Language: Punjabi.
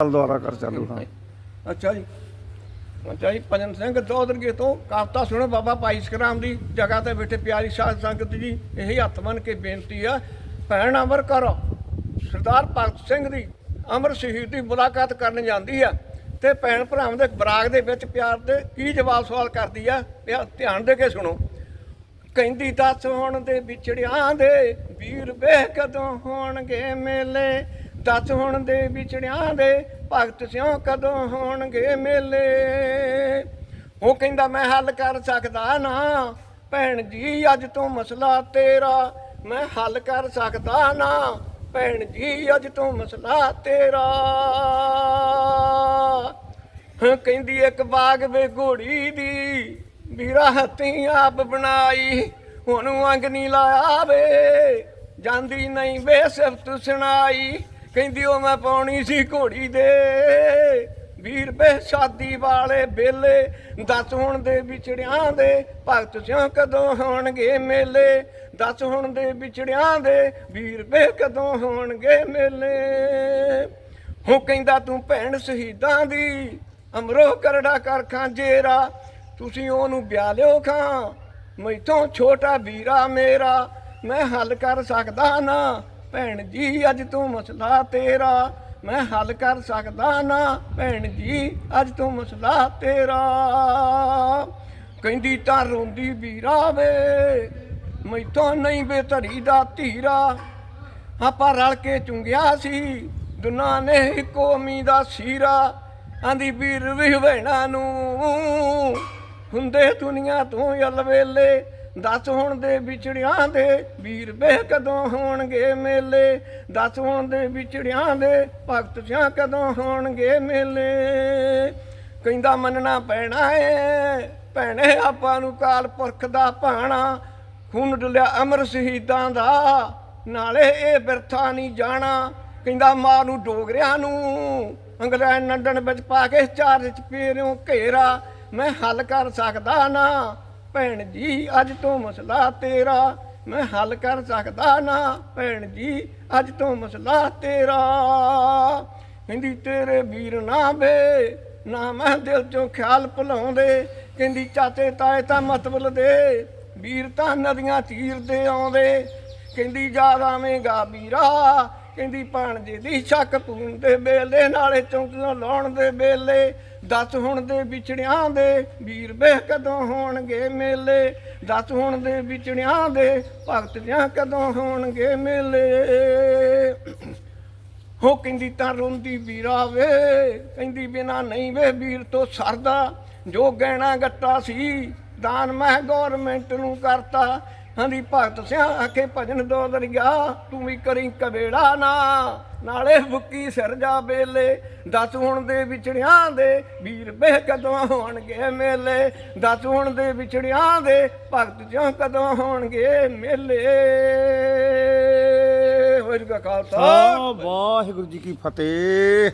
ਸਾਲ ਦੁਆਰਾ ਕਰ ਚਾਲੂ ਹਾਂ ਅੱਛਾ ਜੀ। ਅੱਛਾ ਜੀ, ਭਜਨ ਸਿੰਘ ਚੌਧਰੀ ਤੋਂ ਕਵਤਾ ਸੁਣੋ, ਬਾਬਾ ਭਾਈ ਸਕਰਾਮ ਦੀ ਜਗ੍ਹਾ ਤੇ ਬੈਠੇ ਪਿਆਰੀ ਸਾਧ ਸੰਗਤ ਜੀ, ਇਹੀ ਹੱਥ ਬੰਨ ਕੇ ਬੇਨਤੀ ਆ, ਭੈਣ ਅਮਰ ਕਰੋ। ਸਰਦਾਰ ਭਗਤ ਸਿੰਘ ਦੀ ਅਮਰ ਸ਼ਹੀਦ ਦੀ ਮੁਲਾਕਾਤ ਕਰਨ ਜਾਂਦੀ ਆ ਤੇ ਭੈਣ ਭਰਾਵਾਂ ਦੇ ਬਰਾਗ ਦੇ ਵਿੱਚ ਪਿਆਰ ਦੇ ਕੀ ਜਵਾਬ ਸਵਾਲ ਕਰਦੀ ਆ ਧਿਆਨ ਦੇ ਕੇ ਸੁਣੋ। ਕਹਿੰਦੀ, ਦੱਸ ਹੁਣ ਦੇ ਵਿਛੜਿਆਂ ਦੇ ਵੀਰ ਵੇ ਕਦੋਂ ਹੋਣਗੇ ਮੇਲੇ ਦੱਸ ਹੁਣ ਦੇ ਵਿਚੜਿਆਂ ਦੇ ਭਗਤ ਸਿਉ ਕਦੋਂ ਹੋਣਗੇ ਮੇਲੇ? ਉਹ ਕਹਿੰਦਾ, ਮੈਂ ਹੱਲ ਕਰ ਸਕਦਾ ਨਾ ਭੈਣ ਜੀ, ਅੱਜ ਤੋਂ ਮਸਲਾ ਤੇਰਾ। ਮੈਂ ਹੱਲ ਕਰ ਸਕਦਾ ਨਾ ਭੈਣ ਜੀ, ਅੱਜ ਤੋਂ ਮਸਲਾ ਤੇਰਾ। ਕਹਿੰਦੀ, ਇੱਕ ਬਾਗ ਵੇ ਘੋੜੀ ਦੀ ਵੀਰਾ ਹੱਥੀਂ ਆਪ ਬਣਾਈ। ਉਹਨੂੰ ਅੰਗ ਨਹੀਂ ਲਾਇਆ ਵੇ, ਜਾਂਦੀ ਨਹੀਂ ਵੇ ਸਿਫਤ ਸੁਣਾਈ। ਕਹਿੰਦੀ ਉਹ ਮੈਂ ਪਾਉਣੀ ਸੀ ਘੋੜੀ ਦੇ। ਵੀਰ ਬੇ, ਸ਼ਾਦੀ ਵਾਲੇ ਬੇਲੇ ਦੱਸ ਹੁਣ ਦੇ ਵਿਛੜਿਆਂ ਦੇ, ਭਗਤ ਸਿਉ ਕਦੋਂ ਹੋਣਗੇ ਮੇਲੇ? ਦੱਸ ਹੁਣ ਦੇ ਵਿਛੜਿਆਂ ਦੇ, ਵੀਰ ਬੇ, ਕਦੋਂ ਹੋਣਗੇ ਮੇਲੇ? ਹੋ ਕਹਿੰਦਾ ਤੂੰ ਭੈਣ ਸ਼ਹੀਦਾਂ ਦੀ, ਅਮਰੋ ਕਰੜਾ ਕਰ ਖਾਂ ਜੇਰਾ। ਤੁਸੀਂ ਉਹਨੂੰ ਵਿਆਹ ਲਿਓ ਖਾਂ, ਮੈਥੋਂ ਛੋਟਾ ਵੀਰਾ ਮੇਰਾ। ਮੈਂ ਹੱਲ ਕਰ ਸਕਦਾ ਨਾ ਭੈਣ ਜੀ, ਅੱਜ ਤੂੰ ਮਸਲਾ ਤੇਰਾ। ਮੈਂ ਹੱਲ ਕਰ ਸਕਦਾ ਨਾ, ਭੈਣ ਜੀ, ਅੱਜ ਤੂੰ ਮਸਲਾ ਤੇਰਾ। ਕਹਿੰਦੀ ਤਾਂ ਰੋਂਦੀ ਵੀਰਾ ਵੇ, ਮੈਥੋਂ ਨਹੀਂ ਵੇ ਦਾ ਧੀਰਾ। ਆਪਾਂ ਰਲ ਕੇ ਚੁੰਗਿਆ ਸੀ, ਦੁਨਾ ਨੇ ਇੱਕੋ ਦਾ ਸੀਰਾ। ਆਂਦੀ ਵੀਰ ਵੀ ਭੈਣਾਂ ਨੂੰ, ਹੁੰਦੇ ਦੁਨੀਆ ਤੋਂ ਅਲਵੇਲੇ। ਦੱਸ ਹੁਣ ਦੇ ਵਿਛੜਿਆਂ ਦੇ ਵੀਰ ਵੇ ਕਦੋਂ ਹੋਣਗੇ ਮੇਲੇ? ਦੱਸ ਹੁਣ ਦੇ ਵਿਛੜਿਆਂ ਦੇ ਭਗਤ ਸਿਆਂ ਕਦੋਂ ਹੋਣਗੇ ਮੇਲੇ? ਕਹਿੰਦਾ ਮੰਨਣਾ ਪੈਣਾ ਏ, ਭੈਣੇ ਆਪਾਂ ਨੂੰ ਕਾਲ ਪੁਰਖ ਦਾ ਭਾਣਾ, ਖੂਨ ਡੁੱਲਿਆ ਅਮਰ ਸ਼ਹੀਦਾਂ ਦਾ, ਨਾਲੇ ਇਹ ਬਿਰਥਾ ਨਹੀਂ ਜਾਣਾ। ਕਹਿੰਦਾ ਮਾਂ ਨੂੰ ਡੋਗਰਿਆਂ ਨੂੰ ਅੰਗਰੇਜ਼ ਨੰਡਣ ਵਿੱਚ ਪਾ ਕੇ ਚਾਰ ਚ ਪੀਰਿਓ ਘੇਰਾ, ਮੈਂ ਹੱਲ ਕਰ ਸਕਦਾ ਨਾ। ਭੈਣ ਜੀ, ਅੱਜ ਤੋਂ ਮਸਲਾ ਤੇਰਾ। ਮੈਂ ਹੱਲ ਕਰ ਸਕਦਾ ਨਾ, ਭੈਣ ਜੀ, ਅੱਜ ਤੋਂ ਮਸਲਾ ਤੇਰਾ। ਕਹਿੰਦੀ, ਤੇਰੇ ਵੀਰ ਨਾ ਬੇ ਨਾ ਮੈਂ ਦਿਲ ਚੋਂ ਖਿਆਲ ਭੁਲਾਉਂਦੇ। ਕਹਿੰਦੀ, ਚਾਚੇ ਤਾਏ ਤਾਂ ਮਤਬਲ ਦੇ ਵੀਰ ਤਾਂ ਨਦੀਆਂ ਚੀਰਦੇ ਆਉਂਦੇ। ਕਹਿੰਦੀ, ਯਾਦ ਆਵੇਂਗਾ ਵੀਰਾ। ਕਹਿੰਦੀ, ਭਾਣਜੇ ਦੀ ਸ਼ੱਕ ਪੂਣ ਦੇ ਵੇਲੇ, ਨਾਲੇ ਚੌਂਕੀਆਂ ਲਾਉਣ ਦੇ ਵੇਲੇ। ਦੱਸ ਹੁਣ ਦੇ ਵਿਛੜਿਆਂ ਦੇ ਵੀਰ ਵੇ ਕਦੋਂ ਹੋਣਗੇ ਮੇਲੇ? ਦੱਸ ਹੁਣ ਦੇ ਵਿਛੜਿਆਂ ਦੇ ਭਗਤ ਜਾਂ ਕਦੋਂ ਹੋਣਗੇ ਮੇਲੇ? ਹੋ ਕਹਿੰਦੀ ਤਾਂ ਰੋਂਦੀ ਵੀਰਾ ਵੇ, ਕਹਿੰਦੀ ਬਿਨਾ ਨਹੀਂ ਵੇ ਵੀਰ ਤੋਂ ਸਰਦਾ। ਜੋ ਗਹਿਣਾ ਗੱਟਾ ਸੀ, ਦਾਨ ਮੈਂ ਗਵਰਨਮੈਂਟ ਨੂੰ ਕਰਤਾ। ਹਾਂਜੀ, ਭਗਤ ਸਿਆ, ਆਖੇ ਭਜਨ ਦੋ ਦਰਿਆ, ਤੂੰ ਵੀ ਕਰੀ ਕਵੇੜਾ ਨਾ। ਨਾਲੇ ਬੁੱਕੀ ਸਿਰ ਜਾ ਬੇਲੇ ਦੱਸ ਹੁਣ ਦੇ ਵਿਛੜਿਆਂ ਦੇ, ਵੀਰ ਬਹਿ ਕਦੋਂ ਹੋਣਗੇ ਮੇਲੇ। ਦਸ ਹੁਣ ਦੇ ਵਿਛੜਿਆਂ ਦੇ, ਭਗਤ ਜਿਉ ਕਦੋਂ ਹੋਣਗੇ ਮੇਲੇ। ਹੋਇ ਕਾ ਖਾਲਸਾ। ਵਾਹਿਗੁਰੂ ਜੀ ਕੀ ਫਤਿਹ।